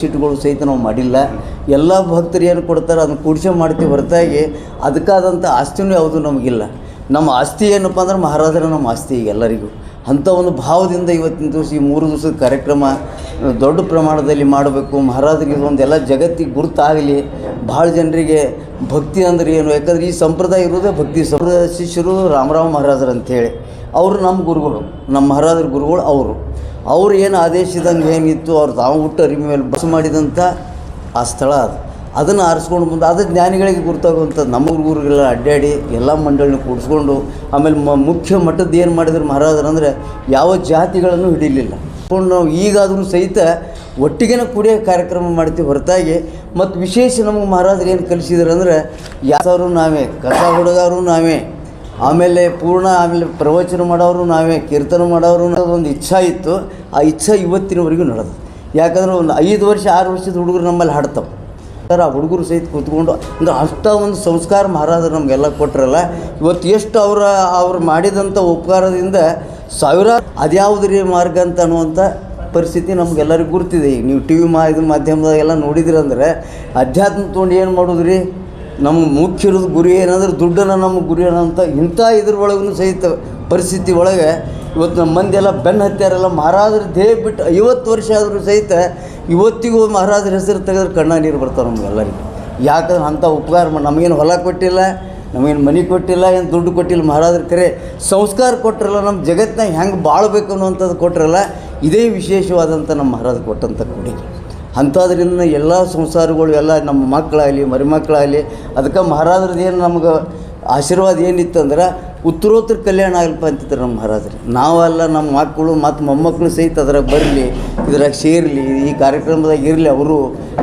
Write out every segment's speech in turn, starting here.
ಸೀಟ್ಗಳು ಸಹಿತ ನಾವು ಮಾಡಿಲ್ಲ. ಎಲ್ಲ ಭಕ್ತರು ಏನು ಕೊಡ್ತಾರೆ ಅದನ್ನು ಕೂಡಿಸೋ ಮಾಡ್ತೀವಿ ಹೊರತಾಗಿ. ಅದಕ್ಕಾದಂಥ ಆಸ್ತಿನೂ ಯಾವುದು ನಮಗಿಲ್ಲ. ನಮ್ಮ ಆಸ್ತಿ ಏನಪ್ಪ ಅಂದ್ರೆ ಮಹಾರಾಜರ ನಮ್ಮ ಆಸ್ತಿ ಈಗ ಎಲ್ಲರಿಗೂ. ಅಂಥ ಒಂದು ಭಾವದಿಂದ ಇವತ್ತಿನ ದಿವಸ ಈ ಮೂರು ದಿವಸದ ಕಾರ್ಯಕ್ರಮ ದೊಡ್ಡ ಪ್ರಮಾಣದಲ್ಲಿ ಮಾಡಬೇಕು. ಮಹಾರಾಜರಿಗೆ ಒಂದೆಲ್ಲ ಜಗತ್ತಿಗೆ ಗುರುತಾಗಲಿ. ಭಾಳ ಜನರಿಗೆ ಭಕ್ತಿ ಅಂದ್ರೆ ಏನು? ಯಾಕಂದ್ರೆ ಈ ಸಂಪ್ರದಾಯ ಇರೋದೇ ಭಕ್ತಿ ಸಂಪ್ರದಾಯ. ಶಿಷ್ಯರು ರಾಮರಾಮ ಮಹಾರಾಜರು ಅಂಥೇಳಿ. ಅವರು ನಮ್ಮ ಗುರುಗಳು. ನಮ್ಮ ಮಹಾರಾಜರ ಗುರುಗಳು ಅವರು. ಅವ್ರು ಏನು ಆದೇಶಿದಂಗೆ ಏನಿತ್ತು ಅವ್ರು ತಾವು ಹುಟ್ಟು ಅರಿಮೆ ಮೇಲೆ ಬಸ್ ಮಾಡಿದಂಥ ಆ ಸ್ಥಳ ಅದು. ಅದನ್ನು ಆರಿಸ್ಕೊಂಡು ಬಂದು ಅದು ಜ್ಞಾನಿಗಳಿಗೆ ಗುರುತಾಗುವಂಥದ್ದು. ನಮ್ಮ ಗುರುಗಳಿಗೆಲ್ಲ ಅಡ್ಡಾಡಿ ಎಲ್ಲ ಮಂಡಳಿನ ಕೂಡಿಸ್ಕೊಂಡು ಆಮೇಲೆ ಮ ಮುಖ್ಯ ಮಟ್ಟದ್ದು ಏನು ಮಾಡಿದ್ರು ಮಹಾರಾಜರು ಅಂದರೆ ಯಾವ ಜಾತಿಗಳನ್ನು ಹಿಡಿಲಿಲ್ಲ. ನಾವು ಈಗಾದರೂ ಸಹಿತ ಒಟ್ಟಿಗೆನ ಕುಡಿಯೋ ಕಾರ್ಯಕ್ರಮ ಮಾಡ್ತೀವಿ ಹೊರತಾಗಿ. ಮತ್ತು ವಿಶೇಷ ನಮಗೆ ಮಹಾರಾಜರು ಏನು ಕಲಿಸಿದ್ರು ಅಂದರೆ ಯಾಸವರು ನಾವೇ, ಕಸ ಹುಡುಗರು ನಾವೇ, ಆಮೇಲೆ ಪೂರ್ಣ ಆಮೇಲೆ ಪ್ರವಚನ ಮಾಡೋರು ನಾವೇ, ಕೀರ್ತನ ಮಾಡೋರು ಒಂದು ಇಚ್ಛಾ ಇತ್ತು. ಆ ಇಚ್ಛೆ ಇವತ್ತಿನವರೆಗೂ ನಡೆದು. ಯಾಕಂದ್ರೆ ಒಂದು ಐದು ವರ್ಷ, ಆರು ವರ್ಷದ ಹುಡುಗರು ನಮ್ಮಲ್ಲಿ ಹಾಡ್ತಾವೆ. ಸರ್, ಆ ಹುಡುಗರು ಸಹಿತ ಕೂತ್ಕೊಂಡು ಅಂದ್ರೆ ಅಷ್ಟ ಒಂದು ಸಂಸ್ಕಾರ ಮಹಾರಾಜರು ನಮಗೆಲ್ಲ ಕೊಟ್ಟರಲ್ಲ ಇವತ್ತು ಎಷ್ಟು ಅವರ, ಅವ್ರು ಮಾಡಿದಂಥ ಉಪಕಾರದಿಂದ ಸಾವಿರಾರು ಅದ್ಯಾವುದ್ರಿ ಮಾರ್ಗ ಅಂತ ಅನ್ನುವಂಥ ಪರಿಸ್ಥಿತಿ ನಮಗೆಲ್ಲರಿಗೂ ಗುರ್ತಿದೆ. ಈಗ ನೀವು ಟಿ ವಿ ಮಾ, ಇದು ಮಾಧ್ಯಮದಾಗೆಲ್ಲ ನೋಡಿದ್ರಂದ್ರೆ ಅಧ್ಯಾತ್ಮ ತೊಗೊಂಡು ಏನು ಮಾಡೋದು ರೀ ನಮ್ಮ ಮುಖ್ಯ ಗುರಿ ಏನಂದ್ರೆ ದುಡ್ಡನ್ನು ನಮ್ಮ ಗುರಿ ಅಂತ ಇಂಥ ಇದ್ರೊಳಗೂ ಸಹಿತ ಪರಿಸ್ಥಿತಿ ಒಳಗೆ ಇವತ್ತು ನಮ್ಮ ಮಂದಿ ಎಲ್ಲ ಬೆನ್ನು ಹತ್ಯಾರಲ್ಲ ಮಹಾರಾಜರು ದೇಹ ಬಿಟ್ಟು ಐವತ್ತು ವರ್ಷ ಆದರೂ ಸಹಿತ ಇವತ್ತಿಗೂ ಮಹಾರಾಜರ ಹೆಸರು ತೆಗೆದ್ರೆ ಕಣ್ಣ ನೀರು ಬರ್ತಾವೆ ನಮಗೆಲ್ಲರಿಗೂ ಯಾಕಂದ್ರೆ ಅಂಥ ಉಪಕಾರ ನಮಗೇನು ಹೊಲ ಕೊಟ್ಟಿಲ್ಲ, ನಮಗೇನು ಮನೆ ಕೊಟ್ಟಿಲ್ಲ, ಏನು ದುಡ್ಡು ಕೊಟ್ಟಿಲ್ಲ ಮಹಾರಾಜರ ಕರೆ. ಸಂಸ್ಕಾರ ಕೊಟ್ಟರಲ್ಲ ನಮ್ಮ ಜಗತ್ತಿನಾಗ ಹೆಂಗೆ ಬಾಳ್ಬೇಕು ಅನ್ನುವಂಥದ್ದು ಕೊಟ್ಟಿರಲ್ಲ ಇದೇ ವಿಶೇಷವಾದಂಥ ನಮ್ಮ ಮಹಾರಾಜ ಕೊಟ್ಟಂಥ ಕೊಡುಗೆ. ಅಂಥದ್ರಿಂದ ಎಲ್ಲ ಸಂಸಾರಗಳು, ಎಲ್ಲ ನಮ್ಮ ಮಕ್ಕಳಾಗಲಿ, ಮರಿಮಕ್ಕಳಾಗಲಿ, ಅದಕ್ಕೆ ಮಹಾರಾಜರದ್ದು ಏನು ನಮ್ಗೆ ಆಶೀರ್ವಾದ ಏನಿತ್ತು ಅಂದ್ರೆ ಉತ್ತರೋತ್ತರ ಕಲ್ಯಾಣ ಆಗಲ್ಪ ಅಂತಿದ್ರು ನಮ್ಮ ಮಹಾರಾಜರು. ನಾವೆಲ್ಲ ನಮ್ಮ ಮಕ್ಕಳು ಮತ್ತು ಮೊಮ್ಮಕ್ಕಳು ಸಹಿತ ಅದ್ರಾಗ ಬರಲಿ, ಇದ್ರಾಗ ಸೇರಲಿ, ಈ ಕಾರ್ಯಕ್ರಮದಾಗ ಇರಲಿ ಅವರು,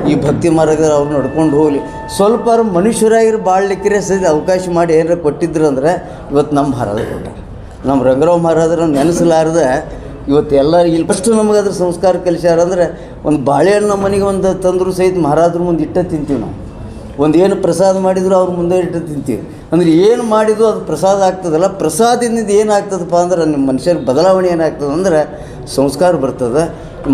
ಈ ಭಕ್ತಿ ಮಾರ್ಗದಲ್ಲಿ ಅವ್ರು ನಡ್ಕೊಂಡು ಹೋಗಲಿ. ಸ್ವಲ್ಪ ಮನುಷ್ಯರಾಗಿರೋ ಬಾಳ್ಲಿಕ್ಕೆ ಸಹಿತ ಅವಕಾಶ ಮಾಡಿ ಏನಾರ ಕೊಟ್ಟಿದ್ರು ಅಂದ್ರೆ ಇವತ್ತು ನಮ್ಮ ಮಹಾರಾಜ ಕೊಟ್ಟಾರೆ. ನಮ್ಮ ರಂಗರಾವ್ ಮಹಾರಾಜರ ನೆನೆಸಲಾರ್ದೆ ಇವತ್ತು ಎಲ್ಲರಿಗೆ ಇಲ್ಲಿ ಫಸ್ಟ್ ನಮಗೆ ಅದ್ರ ಸಂಸ್ಕಾರ ಕಲಿಸ್ಯಾರ ಅಂದರೆ ಒಂದು ಬಾಳೆಹಣ್ಣು ಮನೆಗೆ ಒಂದು ತಂದರು ಸಹಿತ ಮಹಾರಾಜರ ಮುಂದೆ ಇಟ್ಟ ತಿಂತೀವಿ ನಾವು. ಒಂದು ಏನು ಪ್ರಸಾದ ಮಾಡಿದ್ರು ಅವ್ರ ಮುಂದೆ ಇಟ್ಟು ತಿಂತೀವಿ. ಅಂದ್ರೆ ಏನು ಮಾಡಿದ್ರು ಅದು ಪ್ರಸಾದ ಆಗ್ತದಲ್ಲ, ಪ್ರಸಾದದಿಂದ ಏನಾಗ್ತದಪ್ಪ ಅಂದ್ರೆ ನಿಮ್ಮ ಮನುಷ್ಯರ ಬದಲಾವಣೆ ಏನಾಗ್ತದೆ ಅಂದ್ರೆ ಸಂಸ್ಕಾರ ಬರ್ತದೆ,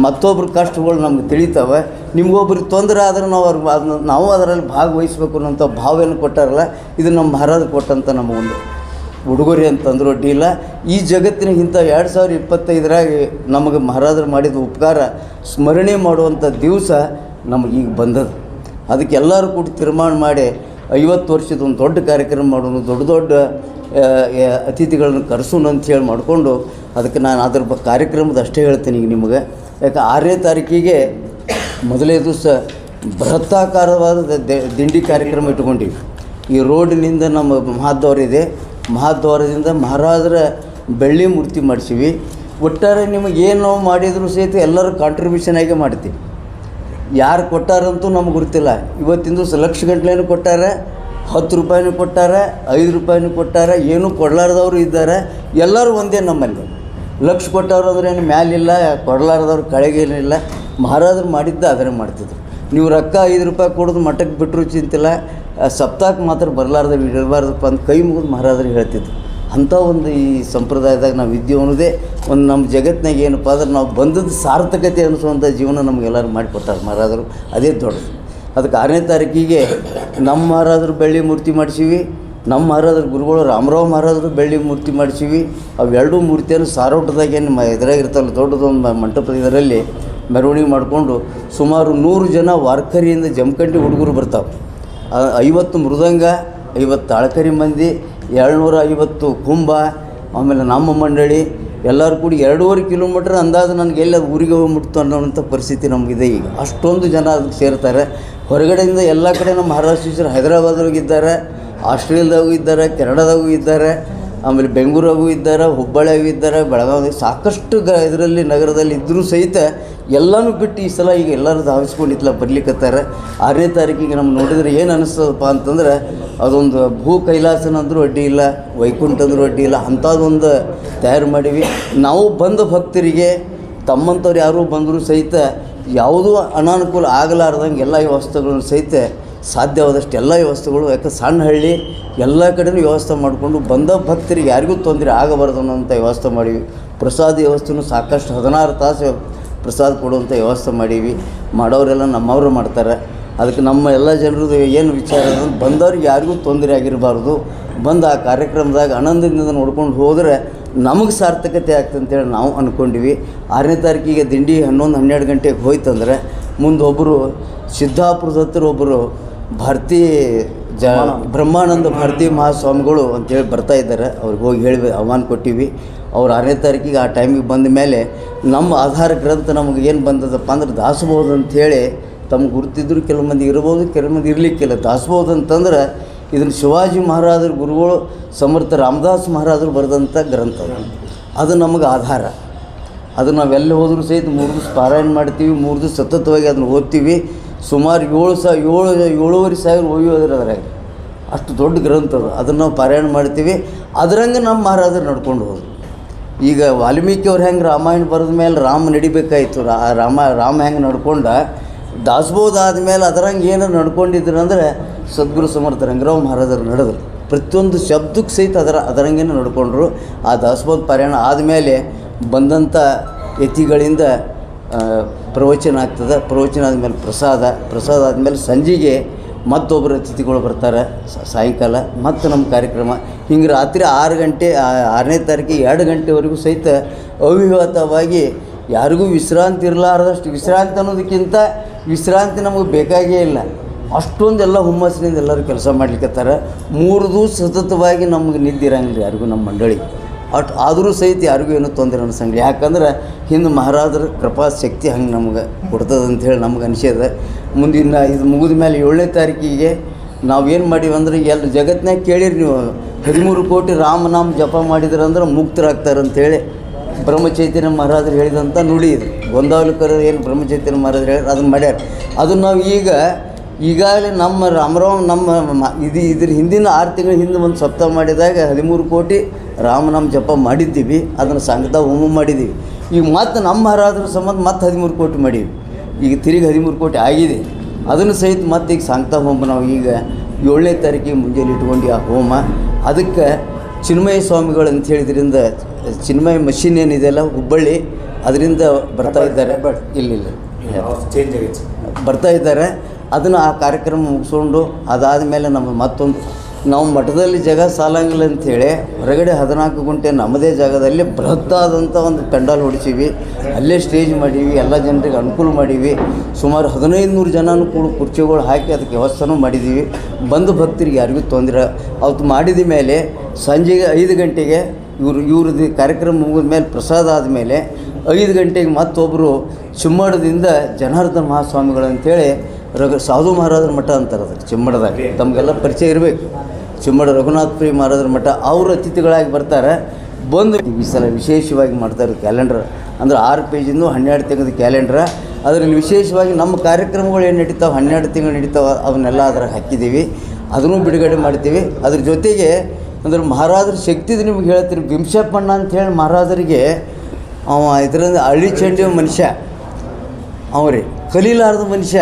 ಮತ್ತೊಬ್ರ ಕಷ್ಟಗಳು ನಮ್ಗೆ ತಿಳಿತಾವೆ ನಿಮ್ಗೊಬ್ರಿಗೆ ತೊಂದರೆ ಆದ್ರೆ ನಾವು ಅವ್ರಿಗೆ ಅದನ್ನ, ನಾವು ಅದರಲ್ಲಿ ಭಾಗವಹಿಸ್ಬೇಕು ಅನ್ನೋಂಥ ಭಾವನೆ ಕೊಟ್ಟಾರಲ್ಲ, ಇದು ನಮ್ಮ ಮಹಾರಾಜ ಕೊಟ್ಟಂಥ ನಮ್ಮ ಒಂದು ಉಡುಗೊರೆ ಅಂತಂದ್ರೆ ಅಡ್ಡಿ ಇಲ್ಲ ಈ ಜಗತ್ತಿನ ಇಂಥ ಎರಡು ಸಾವಿರ ಇಪ್ಪತ್ತೈದರಾಗ ನಮಗೆ ಮಹಾರಾಜರು ಮಾಡಿದ ಉಪಕಾರ ಸ್ಮರಣೆ ಮಾಡುವಂಥ ದಿವಸ ನಮಗೆ ಈಗ ಬಂದದ ಅದಕ್ಕೆ ಎಲ್ಲರೂ ಕೂಡ ತೀರ್ಮಾನ ಮಾಡಿ ಐವತ್ತು ವರ್ಷದ ಒಂದು ದೊಡ್ಡ ಕಾರ್ಯಕ್ರಮ ಮಾಡೋಣ, ದೊಡ್ಡ ದೊಡ್ಡ ಅತಿಥಿಗಳನ್ನು ಕರೆಸೋಣ ಹೇಳಿ ಮಾಡಿಕೊಂಡು ಅದಕ್ಕೆ ನಾನು ಅದ್ರ ಕಾರ್ಯಕ್ರಮದ ಅಷ್ಟೇ ಹೇಳ್ತೀನಿ ಈಗ ನಿಮಗೆ. ಯಾಕೆ ಆರನೇ ತಾರೀಕಿಗೆ ಮೊದಲೇ ದಿವಸ ಬೃಹತ್ತಾಕಾರವಾದ ದಿಂಡಿ ಕಾರ್ಯಕ್ರಮ ಇಟ್ಕೊಂಡಿವಿ ಈ ರೋಡಿನಿಂದ ನಮ್ಮ ಮಹಾದ್ವಾರ ಇದೆ. ಮಹಾದ್ವಾರದಿಂದ ಮಹಾರಾಜರ ಬೆಳ್ಳಿ ಮೂರ್ತಿ ಮಾಡಿಸಿವಿ. ಒಟ್ಟಾರೆ ನಿಮಗೆ ಏನು ನಾವು ಮಾಡಿದರೂ ಸಹಿತ ಎಲ್ಲರೂ ಕಾಂಟ್ರಿಬ್ಯೂಷನ್ ಆಗಿ ಮಾಡ್ತೀವಿ. ಯಾರು ಕೊಟ್ಟಾರಂತೂ ನಮ್ಗೆ ಗೊತ್ತಿಲ್ಲ ಇವತ್ತಿನ ದಿವಸ ಲಕ್ಷ ಗಂಟ್ಲೇನು ಕೊಟ್ಟಾರೆ, ಹತ್ತು ರೂಪಾಯಿನೂ ಕೊಟ್ಟಾರೆ, ಐದು ರೂಪಾಯಿನೂ ಕೊಟ್ಟಾರೆ, ಏನೂ ಕೊಡಲಾರ್ದವರು ಇದ್ದಾರೆ. ಎಲ್ಲರೂ ಒಂದೇ ನಮ್ಮಲ್ಲಿ. ಲಕ್ಷ ಕೊಟ್ಟವ್ರು ಅಂದ್ರೆ ಏನು ಮ್ಯಾಲಿಲ್ಲ, ಕೊಡಲಾರ್ದವ್ರು ಕೆಳಗೇನಿಲ್ಲ ಮಹಾರಾಜರು ಮಾಡಿದ್ದ ಅದನ್ನೇ ಮಾಡ್ತಿದ್ರು. ನೀವು ರೊಕ್ಕ ಐದು ರೂಪಾಯಿ ಕೊಡೋದು ಮಠಕ್ಕೆ ಬಿಟ್ಟರು ಚಿಂತಿಲ್ಲ. ಸಪ್ತಾಹಕ್ಕೆ ಮಾತ್ರ ಬರಲಾರ್ದ, ಇರಬಾರ್ದಪ್ಪ ಅಂತ ಕೈ ಮುಗಿದು ಮಹಾರಾಜರು ಹೇಳ್ತಿದ್ರು. ಅಂಥ ಒಂದು ಈ ಸಂಪ್ರದಾಯದಾಗ ನಾವು ಇದ್ದೀವಿ ಅನ್ನೋದೇ ಒಂದು ನಮ್ಮ ಜಗತ್ತಿನಾಗ ಏನಪ್ಪ ಅಂದ್ರೆ ನಾವು ಬಂದದ್ದು ಸಾರ್ಥಕತೆ ಅನ್ನಿಸುವಂಥ ಜೀವನ ನಮಗೆಲ್ಲರೂ ಮಾಡಿಕೊಟ್ಟಾರೆ ಮಹಾರಾಜರು ಅದೇ ದೊಡ್ಡದು. ಅದಕ್ಕೆ ಆರನೇ ತಾರೀಕಿಗೆ ನಮ್ಮ ಮಹಾರಾಜರು ಬೆಳ್ಳಿ ಮೂರ್ತಿ ಮಾಡಿಸೀವಿ ನಮ್ಮ ಮಹಾರಾಜರು ಗುರುಗಳು ರಾಮರಾವ್ ಮಹಾರಾಜರು ಬೆಳ್ಳಿ ಮೂರ್ತಿ ಮಾಡಿಸೀವಿ. ಅವೆರಡೂ ಮೂರ್ತಿಯನ್ನು ಸಾರೋಟದಾಗ ಏನು ಮ ಇದ್ರಾಗ ಇರ್ತಲ್ಲ ದೊಡ್ಡದೊಂದು ಮಂಟಪದ ಇದರಲ್ಲಿ ಮೆರವಣಿಗೆ ಮಾಡಿಕೊಂಡು ಸುಮಾರು ನೂರು ಜನ ವಾರ್ಕರಿಯಿಂದ ಜಮಖಂಡಿ ಹುಡುಗರು ಬರ್ತಾವೆ. ಐವತ್ತು ಮೃದಂಗ, ಐವತ್ತು ತಾಳಕರಿ ಮಂದಿ ಏಳ್ನೂರ ಐವತ್ತು ಕುಂಭ, ಆಮೇಲೆ ನಮ್ಮ ಮಂಡಳಿ, ಎಲ್ಲರೂ ಕೂಡಿ ಎರಡೂವರೆ ಕಿಲೋಮೀಟ್ರ್ ಅಂದಾಜು ನನಗೆ ಎಲ್ಲ ಊರಿಗೆ ಹೋಗಿ ಮುಟ್ತು ಅನ್ನೋವಂಥ ಪರಿಸ್ಥಿತಿ ನಮಗಿದೆ ಈಗ. ಅಷ್ಟೊಂದು ಜನ ಅದಕ್ಕೆ ಸೇರ್ತಾರೆ. ಹೊರಗಡೆಯಿಂದ ಎಲ್ಲ ಕಡೆ ನಮ್ಮ ಮಹಾರಾಷ್ಟ್ರ ಹೈದರಾಬಾದ್ರಾಗ ಇದ್ದಾರೆ ಆಸ್ಟ್ರೇಲಿಯಾದಾಗೂ ಇದ್ದಾರೆ ಕೆನಡಾದಾಗೂ ಇದ್ದಾರೆ, ಆಮೇಲೆ ಬೆಂಗಳೂರಾಗೂ ಇದ್ದಾರೆ ಹುಬ್ಬಳ್ಳಿಯಾಗೂ ಇದ್ದಾರೆ ಬೆಳಗಾವಿ ಸಾಕಷ್ಟು ಗ ಇದರಲ್ಲಿ ನಗರದಲ್ಲಿ ಇದ್ದರೂ ಸಹಿತ ಎಲ್ಲನೂ ಬಿಟ್ಟು ಈ ಸಲ ಈಗ ಎಲ್ಲರೂ ಧಾವಿಸ್ಕೊಂಡಿತ್ತಲ್ಲ ಬರ್ಲಿಕ್ಕತ್ತಾರೆ ಆರನೇ ತಾರೀಕಿಗೆ ನಮ್ಗೆ ನೋಡಿದ್ರೆ ಏನು ಅನಿಸ್ತದಪ್ಪ ಅಂತಂದ್ರೆ, ಅದೊಂದು ಭೂ ಕೈಲಾಸನ ಅಂದರೂ ಅಡ್ಡಿ ಇಲ್ಲ ವೈಕುಂಠ ಅಂದರೂ ಅಡ್ಡಿ ಇಲ್ಲ, ಅಂಥದ್ದೊಂದು ತಯಾರು ಮಾಡೀವಿ. ನಾವು ಬಂದ ಭಕ್ತರಿಗೆ, ತಮ್ಮಂಥವ್ರು ಯಾರೂ ಬಂದರೂ ಸಹಿತ ಯಾವುದೂ ಅನಾನುಕೂಲ ಆಗಲಾರ್ದಂಗೆ ಎಲ್ಲ ವ್ಯವಸ್ಥೆಗಳನ್ನು ಸಹಿತ ಸಾಧ್ಯವಾದಷ್ಟು ಎಲ್ಲ ವ್ಯವಸ್ಥೆಗಳು, ಯಾಕೆ ಸಣ್ಣ ಹಳ್ಳಿ ಎಲ್ಲ ಕಡೆನೂ ವ್ಯವಸ್ಥೆ ಮಾಡಿಕೊಂಡು ಬಂದ ಭಕ್ತರಿಗೆ ಯಾರಿಗೂ ತೊಂದರೆ ಆಗಬಾರ್ದು ಅನ್ನೋಂಥ ವ್ಯವಸ್ಥೆ ಮಾಡೀವಿ. ಪ್ರಸಾದ ವ್ಯವಸ್ಥೆನೂ ಸಾಕಷ್ಟು ಹದಿನಾರು ತಾಸು ಪ್ರಸಾದ ಕೊಡುವಂಥ ವ್ಯವಸ್ಥೆ ಮಾಡೀವಿ. ಮಾಡೋರೆಲ್ಲ ನಮ್ಮವರು ಮಾಡ್ತಾರೆ. ಅದಕ್ಕೆ ನಮ್ಮ ಎಲ್ಲ ಜನರದ್ದು ಏನು ವಿಚಾರ ಅಂದ್ರೆ ಬಂದವ್ರಿಗೆ ಯಾರಿಗೂ ತೊಂದರೆ ಆಗಿರಬಾರ್ದು. ಬಂದು ಆ ಕಾರ್ಯಕ್ರಮದಾಗ ಆನಂದದಿಂದ ನೋಡ್ಕೊಂಡು ಹೋದರೆ ನಮಗೆ ಸಾರ್ಥಕತೆ ಆಗ್ತದೆ ಅಂತೇಳಿ ನಾವು ಅಂದ್ಕೊಂಡಿವಿ ಆರನೇ ತಾರೀಕಿಗೆ ದಿಂಡಿ ಹನ್ನೊಂದು ಹನ್ನೆರಡು ಗಂಟೆಗೆ ಹೋಯ್ತಂದ್ರೆ ಮುಂದೆ ಒಬ್ಬರು ಸಿದ್ದಾಪುರದ ಹತ್ರ ಒಬ್ಬರು ಭಾರತೀ ಜ ಬ್ರಹ್ಮಾನಂದ. ಭಾರತೀ ಮಹಾಸ್ವಾಮಿಗಳು ಅಂತೇಳಿ ಬರ್ತಾ ಇದ್ದಾರೆ. ಅವ್ರಿಗೆ ಹೋಗಿ ಹೇಳಿ ಆಹ್ವಾನ ಕೊಟ್ಟಿವಿ. ಅವ್ರು ಆರನೇ ತಾರೀಕಿಗೆ ಆ ಟೈಮಿಗೆ ಬಂದ ಮೇಲೆ ನಮ್ಮ ಆಧಾರ ಗ್ರಂಥ ನಮಗೆ ಏನು ಬಂದದಪ್ಪ ಅಂದ್ರೆ ದಾಸಬಹುದು ಅಂಥೇಳಿ ತಮ್ಗೆ ಗುರುತಿದ್ರು, ಕೆಲವು ಮಂದಿ ಇರ್ಬೋದು, ಕೆಲವು ಮಂದಿ ಇರಲಿಕ್ಕಿಲ್ಲ. ದಾಸಬಹುದು ಅಂತಂದ್ರೆ ಇದನ್ನು ಶಿವಾಜಿ ಮಹಾರಾಜರ ಗುರುಗಳು ಸಮರ್ಥ ರಾಮದಾಸ್ ಮಹಾರಾಜರು ಬರೆದಂಥ ಗ್ರಂಥ ಅದು. ನಮಗೆ ಆಧಾರ. ಅದು ನಾವೆಲ್ಲ ಹೋದರೂ ಸಹಿತ ಮೂರು ದಿವಸ ಪಾರಾಯಣ ಮಾಡ್ತೀವಿ, ಮೂರು ದಿವಸ ಸತತವಾಗಿ ಅದನ್ನು ಓದ್ತೀವಿ. ಸುಮಾರು ಏಳು ಸಾ, ಏಳು, ಏಳುವರೆ ಸಾವಿರ ಓಯೋದ್ರ ಅದ್ರಾಗ. ಅಷ್ಟು ದೊಡ್ಡ ಗ್ರಂಥ ಅದು. ಅದನ್ನು ನಾವು ಪಾರಾಯಣ ಮಾಡ್ತೀವಿ. ಅದರಂಗೆ ನಮ್ಮ ಮಹಾರಾಜರು ನಡ್ಕೊಂಡು ಹೋದ್ರು. ಈಗ ವಾಲ್ಮೀಕಿ ಅವ್ರು ಹೆಂಗೆ ರಾಮಾಯಣ ಬರೆದ ಮೇಲೆ ರಾಮ ನಡಿಬೇಕಾಯ್ತು. ರಾಮ ರಾಮ ಹೆಂಗೆ ನಡ್ಕೊಂಡ? ದಾಸಬೋಧ ಆದಮೇಲೆ ಅದರಂಗೆ ಏನು ನಡ್ಕೊಂಡಿದ್ರು ಅಂದರೆ ಸದ್ಗುರು ಸಮರ್ಥ ರಂಗರಾವ್ ಮಹಾರಾಜರು ನಡೆದ್ರು. ಪ್ರತಿಯೊಂದು ಶಬ್ದಕ್ಕೆ ಸಹಿತ ಅದರ ಅದರಂಗೇನು ನಡ್ಕೊಂಡ್ರು. ಆ ದಾಸಬೋಧ ಪಾರಾಯಣ ಆದಮೇಲೆ ಬಂದಂಥ ಯತಿಗಳಿಂದ ಪ್ರವಚನ ಆಗ್ತದೆ. ಪ್ರವಚನ ಆದಮೇಲೆ ಪ್ರಸಾದ ಪ್ರಸಾದ ಆದಮೇಲೆ ಸಂಜೆಗೆ ಮತ್ತೊಬ್ಬರು ಅತಿಥಿಗಳು ಬರ್ತಾರೆ ಸಾಯಂಕಾಲ, ಮತ್ತು ನಮ್ಮ ಕಾರ್ಯಕ್ರಮ. ಹಿಂಗೆ ರಾತ್ರಿ ಆರು ಗಂಟೆ ಆರನೇ ತಾರೀಕಿಗೆ ಎರಡು ಗಂಟೆವರೆಗೂ ಸಹಿತ ಅವಿವಾತವಾಗಿ ಯಾರಿಗೂ ವಿಶ್ರಾಂತಿ ಇರಲಾರದಷ್ಟು, ವಿಶ್ರಾಂತಿ ಅನ್ನೋದಕ್ಕಿಂತ ವಿಶ್ರಾಂತಿ ನಮಗೆ ಬೇಕಾಗೇ ಇಲ್ಲ. ಅಷ್ಟೊಂದೆಲ್ಲ ಹುಮ್ಮಸ್ಸಿನಿಂದ ಎಲ್ಲರೂ ಕೆಲಸ ಮಾಡ್ಲಿಕ್ಕತ್ತಾರೆ ಮೂರು ದಿವಸ ಸತತವಾಗಿ ನಮಗೆ ನಿದ್ದಿರಂಗಿಲ್ಲ ಯಾರಿಗೂ ನಮ್ಮ ಮಂಡಳಿಗೆ ಅಟ್ ಆದರೂ ಸಹಿತ ಯಾರಿಗೂ ಏನೂ ತೊಂದರೆ ಅನ್ಸಂಗಿಲ್ಲ. ಯಾಕಂದ್ರೆ ಹಿಂದೆ ಮಹಾರಾಜರ ಕೃಪಾ ಶಕ್ತಿ ಹಂಗೆ ನಮ್ಗೆ ಕೊಡ್ತದೆ ಅಂಥೇಳಿ ನಮ್ಗೆ ಅನಿಸ್ಯದ. ಮುಂದಿನ ಇದು ಮುಗಿದ ಮೇಲೆ ಏಳನೇ ತಾರೀಕಿಗೆ ನಾವೇನು ಮಾಡೀವಿ ಅಂದ್ರೆ ಎಲ್ಲ ಜಗತ್ತಿನಾಗ ಕೇಳಿರಿ ನೀವು. ಹದಿಮೂರು ಕೋಟಿ ರಾಮನಾಮ ಜಪ ಮಾಡಿದ್ರಂದ್ರೆ ಮುಕ್ತರಾಗ್ತಾರೆ ಅಂಥೇಳಿ ಬ್ರಹ್ಮಚೈತನ್ಯ ಮಹಾರಾಜರು ಹೇಳಿದಂಥ ನುಡಿ ಇದು. ಗೊಂದಾವಲಿಕರು ಏನು ಬ್ರಹ್ಮಚೈತನ್ಯ ಮಹಾರಾಜರು ಹೇಳಿದ್ರು ಅದನ್ನು ಮಾಡ್ಯಾರ. ಅದನ್ನು ನಾವು ಈಗ ಈಗಾಗಲೇ ನಮ್ಮ ರಾಮರಾವ್ ನಮ್ಮ ಇದು ಇದ್ರ ಹಿಂದಿನ ಆರು ತಿಂಗಳ ಹಿಂದೆ ಒಂದು ಸಪ್ತಾಹ ಮಾಡಿದಾಗ ಹದಿಮೂರು ಕೋಟಿ ರಾಮನಾಮ ಜಪ ಮಾಡಿದ್ದೀವಿ. ಅದನ್ನು ಸಂಗತ ಹೋಮ ಮಾಡಿದ್ದೀವಿ. ಈಗ ಮತ್ತೆ ನಮ್ಮ ಹರಾದ್ರ ಸಂಬಂಧ ಮತ್ತೆ ಹದಿಮೂರು ಕೋಟಿ ಮಾಡೀವಿ. ಈಗ ತಿರುಗಿ ಹದಿಮೂರು ಕೋಟಿ ಆಗಿದೆ. ಅದನ್ನು ಸಹಿತ ಮತ್ತೆ ಈಗ ಸಂಗತ ಹೋಮ ನಾವು ಈಗ ಏಳನೇ ತಾರೀಕಿಗೆ ಮುಂಜಾನೆ ಇಟ್ಕೊಂಡು ಆ ಹೋಮ. ಅದಕ್ಕೆ ಚಿನ್ಮಯ ಸ್ವಾಮಿಗಳು ಅಂತ ಹೇಳಿದ್ರಿಂದ ಚಿನ್ಮಯ ಮಷಿನ್ ಏನಿದೆಯಲ್ಲ ಹುಬ್ಬಳ್ಳಿ ಅದರಿಂದ ಬರ್ತಾ ಇದ್ದಾರೆ. ಬಟ್ ಇಲ್ಲಿಲ್ಲ ಚೇಂಜ್ ಆಗೈತೆ. ಬರ್ತಾ ಇದ್ದಾರೆ. ಅದನ್ನು ಆ ಕಾರ್ಯಕ್ರಮ ಮುಗಿಸ್ಕೊಂಡು ಅದಾದಮೇಲೆ ನಮ್ಮ ಮತ್ತೊಂದು, ನಾವು ಮಠದಲ್ಲಿ ಜಾಗ ಸಾಲಂಗಿಲ್ಲ ಅಂಥೇಳಿ ಹೊರಗಡೆ ಹದಿನಾಲ್ಕು ಗುಂಟೆ ನಮ್ಮದೇ ಜಾಗದಲ್ಲಿ ಬೃಹತ್ತಾದಂಥ ಒಂದು ಪೆಂಡಾಲ್ ಹೊಡಿಸೀವಿ. ಅಲ್ಲೇ ಸ್ಟೇಜ್ ಮಾಡೀವಿ, ಎಲ್ಲ ಜನರಿಗೆ ಅನುಕೂಲ ಮಾಡೀವಿ. ಸುಮಾರು ಹದಿನೈದು ನೂರು ಜನನೂ ಕೂಡ ಕುರ್ಚಿಗಳು ಹಾಕಿ ಅದಕ್ಕೆ ವ್ಯವಸ್ಥೆನೂ ಮಾಡಿದ್ದೀವಿ ಬಂದು ಭಕ್ತರಿಗೆ ಯಾರಿಗೂ ತೊಂದರೆ ಅವತ್ತು ಮಾಡಿದ ಮೇಲೆ ಸಂಜೆಗೆ ಐದು ಗಂಟೆಗೆ ಇವರು, ಇವ್ರದ್ದು ಕಾರ್ಯಕ್ರಮ ಮುಗಿದ ಮೇಲೆ ಪ್ರಸಾದ ಆದಮೇಲೆ ಐದು ಗಂಟೆಗೆ ಮತ್ತೊಬ್ಬರು ಚಿಮ್ಮಡದಿಂದ ಜನಾರ್ದನ ಮಹಾಸ್ವಾಮಿಗಳು ಅಂತೇಳಿ ರಘು ಸಾಧು ಮಹಾರಾಜರ ಮಠ ಅಂತಾರೆ ಅದಕ್ಕೆ, ಚಿಮ್ಮಡದಾಗ. ತಮಗೆಲ್ಲ ಪರಿಚಯ ಇರಬೇಕು. ಚಿಮ್ಮಡ ರಘುನಾಥ್ ಪ್ರಿಯ ಮಹಾರಾಜರ ಮಠ, ಅವರು ಅತಿಥಿಗಳಾಗಿ ಬರ್ತಾರೆ. ಬಂದು ಈ ಸಲ ವಿಶೇಷವಾಗಿ ಮಾಡ್ತಾರೆ ಕ್ಯಾಲೆಂಡರ್ ಅಂದ್ರೆ ಆರು ಪೇಜಿಂದು ಹನ್ನೆರಡು ತಿಂಗಳ ಕ್ಯಾಲೆಂಡರ್ ಅದರಲ್ಲಿ ವಿಶೇಷವಾಗಿ ನಮ್ಮ ಕಾರ್ಯಕ್ರಮಗಳು ಏನು ನಡೀತಾವೆ, ಹನ್ನೆರಡು ತಿಂಗಳು ನಡೀತಾವೆ ಅವನ್ನೆಲ್ಲ ಅದ್ರಾಗ ಹಾಕಿದ್ದೀವಿ. ಅದನ್ನು ಬಿಡುಗಡೆ ಮಾಡ್ತೀವಿ. ಅದ್ರ ಜೊತೆಗೆ ಅಂದ್ರೆ ಮಹಾರಾಜರ ಶಕ್ತಿದು ನಿಮ್ಗೆ ಹೇಳ್ತೀನಿ ಬಿಂಶಪ್ಪಣ್ಣ ಅಂತ ಹೇಳಿ ಮಹಾರಾಜರಿಗೆ ಅವ ಇದರಿಂದ ಹಳ್ಳಿ ಚಂಡಿ ಮನುಷ್ಯ. ಅವ್ರಿ, ಕಲೀಲಾರದ ಮನುಷ್ಯ.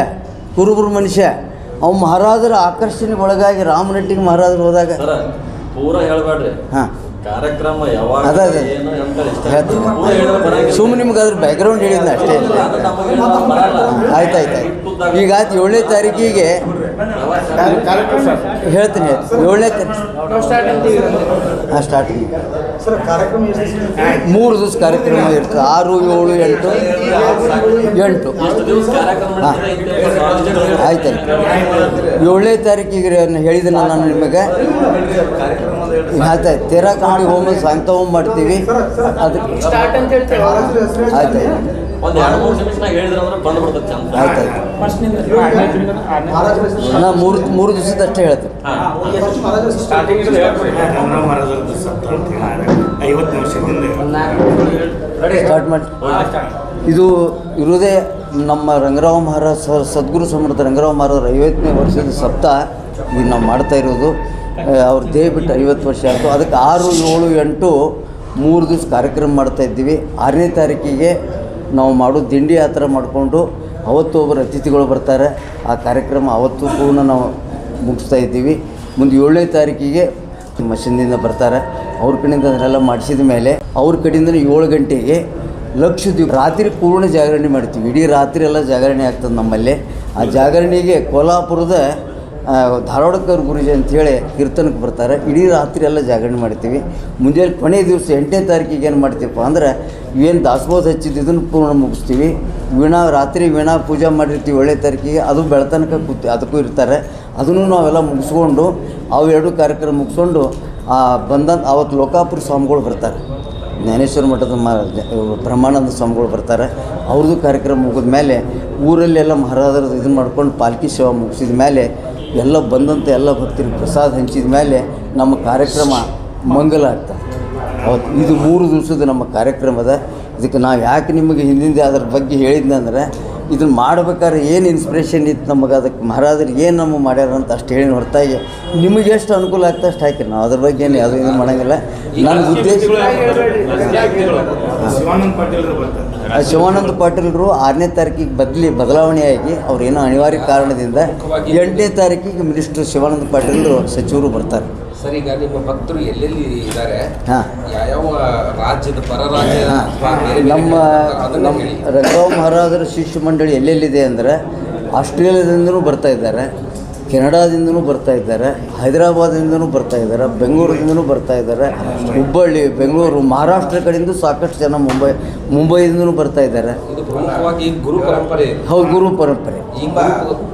ಕುರುಬರ ಮನುಷ್ಯ. ಅವ ಮಹಾರಾಜರ ಆಕರ್ಷಣೆ ಒಳಗಾಗಿ ರಾಮನಟ್ಟಿಗೆ ಮಹಾರಾಜರು ಹೋದಾಗ ಪೂರ ಹೇಳ್ಬೇಡ್ರಿ. ಹಾಂ. ಕಾರ್ಯಕ್ರಮ ಯಾವಾಗ ಅದ. ಸುಮ್ಮನೆ ನಿಮ್ಗೆ ಅದ್ರ ಬ್ಯಾಕ್ಗ್ರೌಂಡ್ ಹೇಳಿದ್ನ ಅಷ್ಟೇ. ಆಯ್ತಾಯ್ತು ಈಗ ಆಯ್ತು ಏಳನೇ ತಾರೀಕಿಗೆ ಹೇಳ್ತೀನಿ. ಏಳನೇ ಸ್ಟಾರ್ಟ್ ಮೂರು ದಿವಸ ಕಾರ್ಯಕ್ರಮ ಇರ್ತದೆ. ಆರು, ಏಳು, ಎಂಟು ಎಂಟು. ಹಾಂ. ಆಯ್ತು ಏಳನೇ ತಾರೀಕಿಗೆ ಹೇಳಿದೆ ನಾನು ನಿಮಗೆ. ಆಯ್ತಾಯ್ತು. ತೇರಾ ಕಾಣಿ ಹೋಮ ಸಾಯಂತ ಹೋಮ್ ಮಾಡ್ತೀವಿ. ಅದಕ್ಕೆ ಸ್ಟಾರ್ಟ್ ಒಂದ್ ಎರಡು ಮೂರು ನಿಮಿಷನಾಗ ಹೇಳಿದ್ರೆ ಅಂದ್ರೆ ಬಂದು ಬಿಡ್ತದೆ ಚಂದ ಆಯ್ತು ಆಯ್ತು ನಾ ಮೂರು ಮೂರು ದಿವಸದಷ್ಟೇ ಹೇಳ್ತೀನಿ. ಸ್ಟಾರ್ಟ್ ಮಾಡಿ. ಇದು ಇರುವುದೇ ನಮ್ಮ ರಂಗರಾವ್ ಮಹಾರಾಜ್ ಸರ್ ಸದ್ಗುರು ಸಮರ್ಥ ರಂಗರಾವ್ ಮಹಾರಾಜರ ಐವತ್ತನೇ ವರ್ಷದ ಸಪ್ತಾಹ ಈಗ ನಾವು ಮಾಡ್ತಾ ಇರೋದು. ಅವ್ರ ದೇಹ ಬಿಟ್ಟು ಐವತ್ತು ವರ್ಷ ಆಯಿತು. ಅದಕ್ಕೆ ಆರು ಏಳು ಎಂಟು ಮೂರು ದಿವಸ ಕಾರ್ಯಕ್ರಮ ಮಾಡ್ತಾ ಇದ್ದೀವಿ. ಆರನೇ ತಾರೀಕಿಗೆ ನಾವು ಮಾಡೋ ದಿಂಡಿ ಯಾತ್ರೆ ಮಾಡಿಕೊಂಡು ಅವತ್ತು ಒಬ್ಬರು ಅತಿಥಿಗಳು ಬರ್ತಾರೆ. ಆ ಕಾರ್ಯಕ್ರಮ ಅವತ್ತು ಪೂರ್ಣ ನಾವು ಮುಗಿಸ್ತಾ ಇದ್ದೀವಿ. ಮುಂದೆ ಏಳನೇ ತಾರೀಕಿಗೆ ಮಷಿನ್ನಿಂದ ಬರ್ತಾರೆ. ಅವ್ರ ಕಡೆಯಿಂದ ಅದನ್ನೆಲ್ಲ ಮಾಡಿಸಿದ ಮೇಲೆ ಅವ್ರ ಕಡೆಯಿಂದ ಏಳು ಗಂಟೆಗೆ ಲಕ್ಷ ದಿವ್ಸ ರಾತ್ರಿ ಪೂರ್ಣ ಜಾಗರಣೆ ಮಾಡ್ತೀವಿ. ಇಡೀ ರಾತ್ರಿ ಎಲ್ಲ ಜಾಗರಣೆ ಆಗ್ತದೆ ನಮ್ಮಲ್ಲಿ. ಆ ಜಾಗರಣೆಗೆ ಕೋಲ್ಹಾಪುರದ ಧಾರವಾಡಕರ್ ಗುರುಜಿ ಅಂಥೇಳಿ ಕೀರ್ತನಕ್ಕೆ ಬರ್ತಾರೆ. ಇಡೀ ರಾತ್ರಿ ಎಲ್ಲ ಜಾಗರಣೆ ಮಾಡ್ತೀವಿ. ಮುಂಜಾನೆ ಕೊನೆ ದಿವಸ ಎಂಟನೇ ತಾರೀಕಿಗೆ ಏನು ಮಾಡ್ತೀವಪ್ಪ ಅಂದ್ರೆ ಏನು ದಾಸಬೋಧ ಹಚ್ಚಿದ್ದು ಪೂರ್ಣ ಮುಗಿಸ್ತೀವಿ. ವೀಣಾ, ರಾತ್ರಿ ವೀಣಾ ಪೂಜೆ ಮಾಡಿರ್ತೀವಿ ಒಳ್ಳೆ ತರಕಿ ಅದು ಬೆಳತನಕ ಕೂತಿ, ಅದಕ್ಕೂ ಇರ್ತಾರೆ. ಅದನ್ನು ನಾವೆಲ್ಲ ಮುಗಿಸ್ಕೊಂಡು ಅವು ಎರಡು ಕಾರ್ಯಕ್ರಮ ಮುಗಿಸ್ಕೊಂಡು, ಆ ಬಂದಂತ, ಅವತ್ತು ಲೋಕಾಪುರ ಸ್ವಾಮಿಗಳು ಬರ್ತಾರೆ. ಜ್ಞಾನೇಶ್ವರ ಮಠದ ಮ ಬ್ರಹ್ಮಾನಂದ ಸ್ವಾಮಿಗಳು ಬರ್ತಾರೆ. ಅವ್ರದ್ದು ಕಾರ್ಯಕ್ರಮ ಮುಗಿದ ಮೇಲೆ ಊರಲ್ಲೆಲ್ಲ ಮಹಾರಾಜರ ಇದನ್ನು ಮಾಡ್ಕೊಂಡು ಪಾಲ್ಕಿ ಸೇವಾ ಮುಗಿಸಿದ ಮೇಲೆ ಎಲ್ಲ ಬಂದಂಥ ಎಲ್ಲ ಭಕ್ತರಿಗೆ ಪ್ರಸಾದ ಹಂಚಿದ ಮೇಲೆ ನಮ್ಮ ಕಾರ್ಯಕ್ರಮ ಮಂಗಲ ಆಗ್ತದೆ ಅವತ್ತು ಇದು ಮೂರು ದಿವಸದ ನಮ್ಮ ಕಾರ್ಯಕ್ರಮದ ಇದಕ್ಕೆ ನಾವು ಯಾಕೆ ನಿಮಗೆ ಹಿಂದಿಂದ ಅದ್ರ ಬಗ್ಗೆ ಹೇಳಿದ್ನಂದ್ರೆ ಇದನ್ನು ಮಾಡ್ಬೇಕಾದ್ರೆ ಏನು ಇನ್ಸ್ಪಿರೇಷನ್ ಇತ್ತು ನಮಗೆ? ಅದಕ್ಕೆ ಮಹಾರಾಜರು ಏನು ನಮ್ಮ ಮಾಡ್ಯಾರ ಅಂತ ಅಷ್ಟು ಹೇಳಿ ಹೊರತಾಗಿ ನಿಮಗೆ ಎಷ್ಟು ಅನುಕೂಲ ಆಗ್ತದೆ ಅಷ್ಟು ಹಾಕಿ. ನಾವು ಅದ್ರ ಬಗ್ಗೆ ಏನು ಯಾವುದೂ ಇದು ಮಾಡೋಂಗಿಲ್ಲ. ನನ್ನ ಉದ್ದೇಶ ಶಿವಾನಂದ ಪಾಟೀಲ್ ಬರ್ತಾರೆ. ಆ ಶಿವಾನಂದ ಪಾಟೀಲರು ಆರನೇ ತಾರೀಕಿಗೆ ಬದಲಿ ಬದಲಾವಣೆಯಾಗಿ ಅವ್ರೇನೋ ಅನಿವಾರ್ಯ ಕಾರಣದಿಂದ ಎಂಟನೇ ತಾರೀಕಿಗೆ ಮಿನಿಸ್ಟರ್ ಶಿವಾನಂದ ಪಾಟೀಲರು ಸಚಿವರು ಬರ್ತಾರೆ. ಸರ್ ಈಗ ನಿಮ್ಮ ಭಕ್ತರು ಎಲ್ಲೆಲ್ಲಿ ಇದ್ದಾರೆ? ಹಾಂ. ಯಾವ್ಯಾವ ರಾಜ್ಯದ ಪರ ರಾಜ್ಯ ನಮ್ಮ ನಮ್ಮ ರಂಗರಾವ್ ಮಹಾರಾಜರ ಶಿಷ್ಯ ಮಂಡಳಿ ಎಲ್ಲೆಲ್ಲಿದೆ ಅಂದರೆ ಆಸ್ಟ್ರೇಲಿಯಾದಿಂದಲೂ ಬರ್ತಾ ಇದ್ದಾರೆ. ಕೆನಡಾದಿಂದನೂ ಬರ್ತಾ ಇದ್ದಾರೆ ಹೈದರಾಬಾದಿಂದನೂ ಬರ್ತಾ ಇದ್ದಾರೆ ಬೆಂಗಳೂರಿಂದನೂ ಬರ್ತಾ ಇದ್ದಾರೆ. ಹುಬ್ಬಳ್ಳಿ ಬೆಂಗಳೂರು ಮಹಾರಾಷ್ಟ್ರ ಕಡೆಯಿಂದ ಸಾಕಷ್ಟು ಜನ ಮುಂಬೈ ಮುಂಬೈಯಿಂದನೂ ಬರ್ತಾ ಇದ್ದಾರೆ. ಗುರು ಪರಂಪರೆ. ಹೌದು ಗುರು ಪರಂಪರೆ.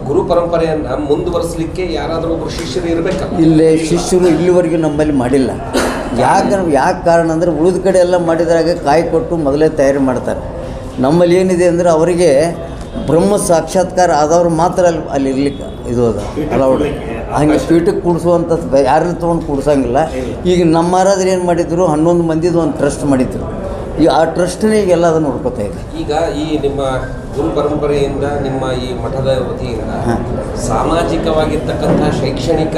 ಗುರು ಪರಂಪರೆಯನ್ನ ಮುಂದುವರಿಸಲಿಕ್ಕೆ ಯಾರಾದರೂ ಒಬ್ಬರು ಶಿಷ್ಯರು ಇರಬೇಕಲ್ಲ ಇಲ್ಲೇ ಶಿಷ್ಯರು ಇಲ್ಲಿವರೆಗೂ ನಮ್ಮಲ್ಲಿ ಮಾಡಿಲ್ಲ. ಯಾಕೆ ಯಾಕೆ ಕಾರಣ ಅಂದರೆ ಉಳಿದ ಕಡೆ ಎಲ್ಲ ಮಾಡಿದ್ರಾಗ ಕಾಯಿ ಕೊಟ್ಟು ಮೊದಲೇ ತಯಾರಿ ಮಾಡ್ತಾರೆ. ನಮ್ಮಲ್ಲಿ ಏನಿದೆ ಅಂದರೆ ಅವರಿಗೆ ಬ್ರಹ್ಮ ಸಾಕ್ಷಾತ್ಕಾರ ಆದವ್ರು ಮಾತ್ರ ಅಲ್ಲಿ ಅಲ್ಲಿ ಇರ್ಲಿಕ್ಕೆ ಇದು ಅದ ಅಲೌಡ್ ಹಂಗೆ ಪೀಠಕ್ಕೆ ಕೂಡಿಸುವಂಥದ್ದು ಯಾರನ್ನ ತೊಗೊಂಡು ಕೂಡ್ಸಂಗಿಲ್ಲ. ಈಗ ನಮ್ಮ ಮಹಾರಾಜರು ಏನು ಮಾಡಿದ್ರು, ಹನ್ನೊಂದು ಮಂದಿದು ಒಂದು ಟ್ರಸ್ಟ್ ಮಾಡಿದ್ರು. ಈ ಆ ಟ್ರಸ್ಟ್ನೇ ಈಗೆಲ್ಲ ಅದನ್ನು ನೋಡ್ಕೋತಾ ಇದೆ ಈಗ ಈ ನಿಮ್ಮ ಗುರು ಪರಂಪರೆಯಿಂದ ನಿಮ್ಮ ಈ ಮಠದ ವತಿಯಿಂದ. ಸಾಮಾಜಿಕವಾಗಿರ್ತಕ್ಕಂಥ ಶೈಕ್ಷಣಿಕ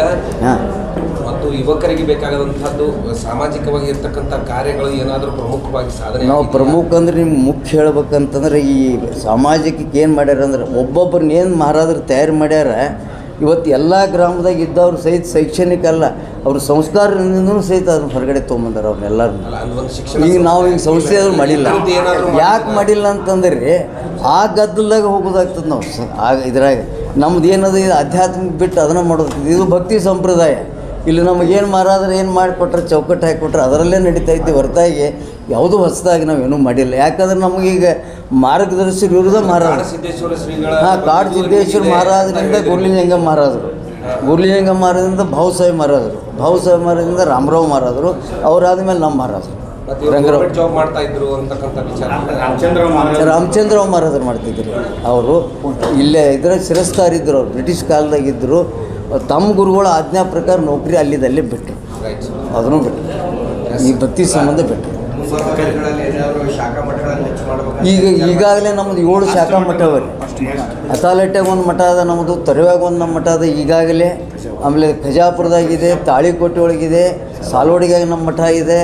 ಮತ್ತು ಯುವಕರಿಗೆ ಬೇಕಾಗದಂಥದ್ದು ಸಾಮಾಜಿಕವಾಗಿ ಇರ್ತಕ್ಕಂಥ ಕಾರ್ಯಗಳು ಏನಾದರೂ ಪ್ರಮುಖವಾಗಿ ಸಾಧನೆ ನಾವು ಪ್ರಮುಖ ಅಂದ್ರೆ ನಿಮ್ಗೆ ಮುಖ್ಯ ಹೇಳ್ಬೇಕಂತಂದ್ರೆ ಈ ಸಾಮಾಜಿಕಕ್ಕೆ ಏನು ಮಾಡ್ಯಾರ ಅಂದ್ರೆ ಒಬ್ಬೊಬ್ಬರನ್ನ ಏನು ಮಹಾರಾಜರು ತಯಾರು ಮಾಡ್ಯಾರ ಇವತ್ತು ಎಲ್ಲ ಗ್ರಾಮದಾಗ ಇದ್ದವ್ರು ಸಹಿತ ಶೈಕ್ಷಣಿಕ ಅಲ್ಲ ಅವ್ರ ಸಂಸ್ಕಾರದಿಂದನೂ ಸಹಿತ ಅದನ್ನ ಹೊರಗಡೆ ತೊಗೊಂಬಂದಾರ ಅವ್ರನ್ನೆಲ್ಲರೂ ಈಗ ನಾವು ಈಗ ಸಂಸ್ಥೆ ಅದ್ರ ಮಾಡಿಲ್ಲ. ಯಾಕೆ ಮಾಡಿಲ್ಲ ಅಂತಂದ್ರೆ ಆ ಗದ್ದಲ್ದಾಗ ಹೋಗೋದಾಗ್ತದೆ ನಾವು. ಆಗ ಇದ್ರಾಗ ನಮ್ದು ಏನದು ಇದು ಆಧ್ಯಾತ್ಮಿಕ ಬಿಟ್ಟು ಅದನ್ನು ಮಾಡೋದು ಇದು ಭಕ್ತಿ ಸಂಪ್ರದಾಯ. ಇಲ್ಲಿ ನಮಗೇನು ಮಾರಾದ್ರೆ ಏನು ಮಾಡಿಕೊಟ್ರೆ ಚೌಕಟ್ಟು ಹಾಕಿಕೊಟ್ರೆ ಅದರಲ್ಲೇ ನಡೀತಾ ಇದ್ದೀವಿ ಹೊರತಾಗಿ ಯಾವುದೂ ಹೊಸದಾಗಿ ನಾವು ಏನೂ ಮಾಡಿಲ್ಲ. ಯಾಕಂದ್ರೆ ನಮಗೀಗ ಮಾರ್ಗದರ್ಶಿ ವಿರುದ್ಧ ಶ್ರೀಗಳ ಹಾಂ ಕಾಡು ಸಿದ್ದೇಶ್ವರ ಮಹಾರಾಜರಿಂದ ಗುರ್ಲಿಂಗ ಮಹಾರಾಜರು ಗುರ್ಲಿಂಗ ಮಹಾರಾಜರಿಂದ ಭಾವಸಾಹಿ ಮಹಾರಾಜರು ಭಾವಸಾಹಿ ಮಹಾರಾಜರಿಂದ ರಾಮರಾವ್ ಮಹಾರಾಜರು ಅವರಾದ್ಮೇಲೆ ನಮ್ಮ ಮಹಾರಾಜರು ರಂಗರಾವ್. ಜಾಬ್ ಮಾಡ್ತಾ ಇದ್ರು ಅಂತಕ್ಕಂಥ ವಿಚಾರ. ರಾಮಚಂದ್ರ ಮಹಾರಾಜ್ ರಾಮಚಂದ್ರ ಮಹಾರಾಜರು ಮಾಡ್ತಿದ್ರು. ಅವರು ಇಲ್ಲೇ ಇದ್ರೆ ಶಿರಸ್ತಾರಿದ್ರು ಅವ್ರು. ಬ್ರಿಟಿಷ್ ಕಾಲದಾಗಿದ್ದರು ತಮ್ಮ ಗುರುಗಳ ಆಜ್ಞಾ ಪ್ರಕಾರ ನೌಕರಿ ಅಲ್ಲಿದಲ್ಲೇ ಬಿಟ್ಟರು ಅದನ್ನು ಬಿಟ್ಟರು ಈ ಭಕ್ತಿ ಸಂಬಂಧ ಬಿಟ್ಟರು ಈಗ ಈಗಾಗಲೇ ನಮ್ಮದು ಏಳು ಶಾಖಾ ಮಠ ಅವ ರೀ. ಅತಾಲಟ್ಯಾಗ ಒಂದು ಮಠ ಅದ ನಮ್ಮದು ತೊರೆವಾಗ ಒಂದು ನಮ್ಮ ಮಠ ಅದ. ಈಗಾಗಲೇ ಆಮೇಲೆ ಖಜಾಪುರದಾಗಿದೆ ತಾಳಿಕೋಟೆ ಒಳಗಿದೆ ಸಾಲೋಡಿಗಾಗಿ ನಮ್ಮ ಮಠ ಇದೆ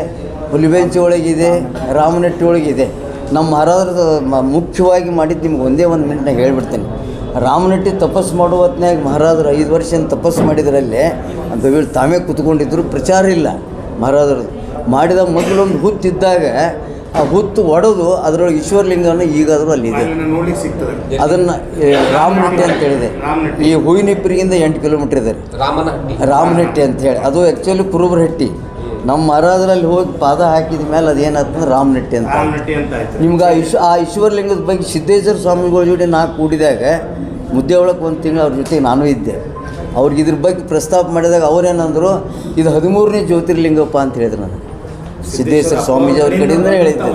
ಹುಲಿಬೆಂಚಿ ಒಳಗಿದೆ ರಾಮನಟ್ಟಿ ಒಳಗಿದೆ. ನಮ್ಮ ಮಹಾರಾಜರದ ಮುಖ್ಯವಾಗಿ ಮಾಡಿದ್ದು ನಿಮ್ಗೆ ಒಂದೇ ಒಂದು ಮಿನಿಟ್ನಾಗ ಹೇಳ್ಬಿಡ್ತೀನಿ. ರಾಮನಟ್ಟಿ ತಪಸ್ಸು ಮಾಡುವ ಹೊತ್ನ್ಯಾಗ ಮಹಾರಾಜರು ಐದು ವರ್ಷ ಏನು ತಪಸ್ಸು ಮಾಡಿದ್ರಲ್ಲಿ ಅಂತ ತಾವೇ ಕೂತ್ಕೊಂಡಿದ್ರು ಪ್ರಚಾರ ಇಲ್ಲ ಮಹಾರಾಜರು. ಮಾಡಿದ ಮೊದಲೊಂದು ಹುತ್ತಿದ್ದಾಗ ಆ ಹುತ್ತು ಒಡೆದು ಅದರೊಳಗೆ ಈಶ್ವರಲಿಂಗನ ಈಗಾದರೂ ಅಲ್ಲಿದೆ ಅದನ್ನ ರಾಮನಟ್ಟಿ ಅಂತ ಹೇಳಿದೆ. ಈ ಹೂವಿನಿಪ್ಪರಿಗಿಂದ ಎಂಟು ಕಿಲೋಮೀಟ್ರ್ ಇದೆ ರಾಮನಟ್ಟಿ ಅಂತ ಹೇಳಿ. ಅದು ಆ್ಯಕ್ಚುಲಿ ಕುರುಬರಹಟ್ಟಿ. ನಮ್ಮ ಮರದಲ್ಲಿ ಹೋಗಿ ಪಾದ ಹಾಕಿದ ಮೇಲೆ ಅದೇನಾಗ್ತಂದ್ರೆ ರಾಮನಟ್ಟಿ ಅಂತ. ರಾಮನಟ್ಟಿ ಅಂತ ಆಯ್ತು. ನಿಮ್ಗೆ ಆ ಈಶ್ ಆ ಈಶ್ವರಲಿಂಗದ ಬಗ್ಗೆ ಸಿದ್ದೇಶ್ವರ ಸ್ವಾಮಿಗಳ ಜೋಡಿ ನಾ ಕೂಡಿದಾಗ ಮುದ್ದೆ ಒಳಗೆ ಒಂದು ತಿಂಗಳು ಅವ್ರ ಜೊತೆಗೆ ನಾನು ಇದ್ದೆ. ಅವ್ರಿಗೆ ಇದ್ರ ಬಗ್ಗೆ ಪ್ರಸ್ತಾಪ ಮಾಡಿದಾಗ ಅವ್ರೇನಂದ್ರು ಇದು ಹದಿಮೂರನೇ ಜ್ಯೋತಿರ್ಲಿಂಗಪ್ಪ ಅಂತ ಹೇಳಿದ್ರು ನನಗೆ. ಸಿದ್ದೇಶ್ವರ ಸ್ವಾಮೀಜಿ ಅವ್ರ ಕಡೆಯಿಂದ ಹೇಳಿದ್ದೆ.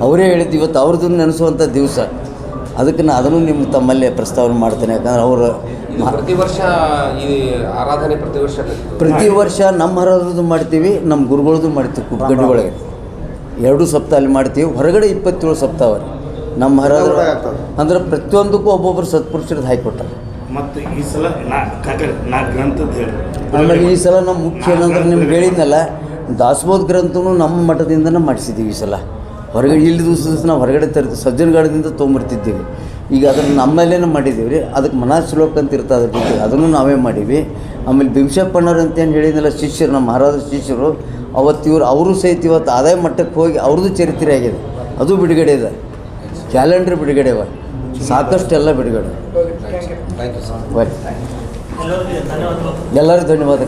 ಅವರೇ ಹೇಳಿದ್ದು ಇವತ್ತು ಅವ್ರದ್ದು ನೆನೆಸುವಂಥ ದಿವಸ. ಅದಕ್ಕೆ ನಾನು ಅದನ್ನು ನಿಮ್ಮ ತಮ್ಮಲ್ಲೇ ಪ್ರಸ್ತಾವನೆ ಮಾಡ್ತೇನೆ. ಯಾಕಂದ್ರೆ ಅವರು ಪ್ರತಿ ವರ್ಷ ಈ ಆರಾಧನೆ ಪ್ರತಿ ವರ್ಷ ಪ್ರತಿ ವರ್ಷ ನಮ್ಮ ಹರದ್ರದ್ದು ಮಾಡ್ತೀವಿ ನಮ್ಮ ಗುರುಗಳದ್ದು ಮಾಡ್ತೀವಿ ಕುಪ್ಪಗಡ್ಡಿ ಒಳಗೆ. ಎರಡು ಸಪ್ತಾಹ ಅಲ್ಲಿ ಮಾಡ್ತೀವಿ ಹೊರಗಡೆ ಇಪ್ಪತ್ತೇಳು ಸಪ್ತಾಹ ರೀ. ನಮ್ಮ ಹರದ್ರು ಅಂದ್ರೆ ಪ್ರತಿಯೊಂದಕ್ಕೂ ಒಬ್ಬೊಬ್ಬರು ಸತ್ಪುರುಷರದ್ದು ಹಾಕಿಕೊಟ್ಟಾರೆ ಮತ್ತು ಈ ಸಲ ನಾ ಆಮೇಲೆ ಈ ಸಲ ನಮ್ಮ ಮುಖ್ಯ ಏನಂದ್ರೆ ನಿಮ್ಗೆ ಹೇಳಿದ್ನಲ್ಲ ದಾಸಬೋಧ ಗ್ರಂಥನೂ ನಮ್ಮ ಮಠದಿಂದನೇ ಮಾಡಿಸಿದ್ದೀವಿ ಈ ಸಲ. ಹೊರಗಡೆ ಇಲ್ಲಿ ದಿವಸ ದಿವಸ ನಾವು ಹೊರಗಡೆ ತರ್ತೀವಿ ಸಜ್ಜನಗಾಡದಿಂದ ತೊಗೊಂಬರ್ತಿದ್ದೀವಿ. ಈಗ ಅದನ್ನು ನಮ್ಮಲ್ಲೇ ಮಾಡಿದ್ದೀವಿ ರೀ. ಅದಕ್ಕೆ ಮನಾ ಶ್ಲೋಕ ಅಂತ ಇರ್ತದೆ ಅದ್ರ ಜೊತೆ ಅದನ್ನು ನಾವೇ ಮಾಡೀವಿ. ಆಮೇಲೆ ಭೀಮಶಪ್ಪಣ್ಣವ್ರು ಅಂತ ಏನು ಹೇಳಿದ್ನಲ್ಲ ಶಿಷ್ಯರು ನಮ್ಮ ಮಹಾರಾಜ ಶಿಷ್ಯರು ಅವತ್ತು ಇವರು ಅವರು ಸಹಿತ ಇವತ್ತು ಆದಾಯ ಮಟ್ಟಕ್ಕೆ ಹೋಗಿ ಅವ್ರದ್ದು ಚರಿತ್ರೆ ಆಗಿದೆ. ಅದು ಬಿಡುಗಡೆ ಇದೆ. ಕ್ಯಾಲೆಂಡ್ರ್ ಬಿಡುಗಡೆ ಅವ. ಸಾಕಷ್ಟು ಎಲ್ಲ ಬಿಡುಗಡೆ ಎಲ್ಲರಿಗೂ ಧನ್ಯವಾದ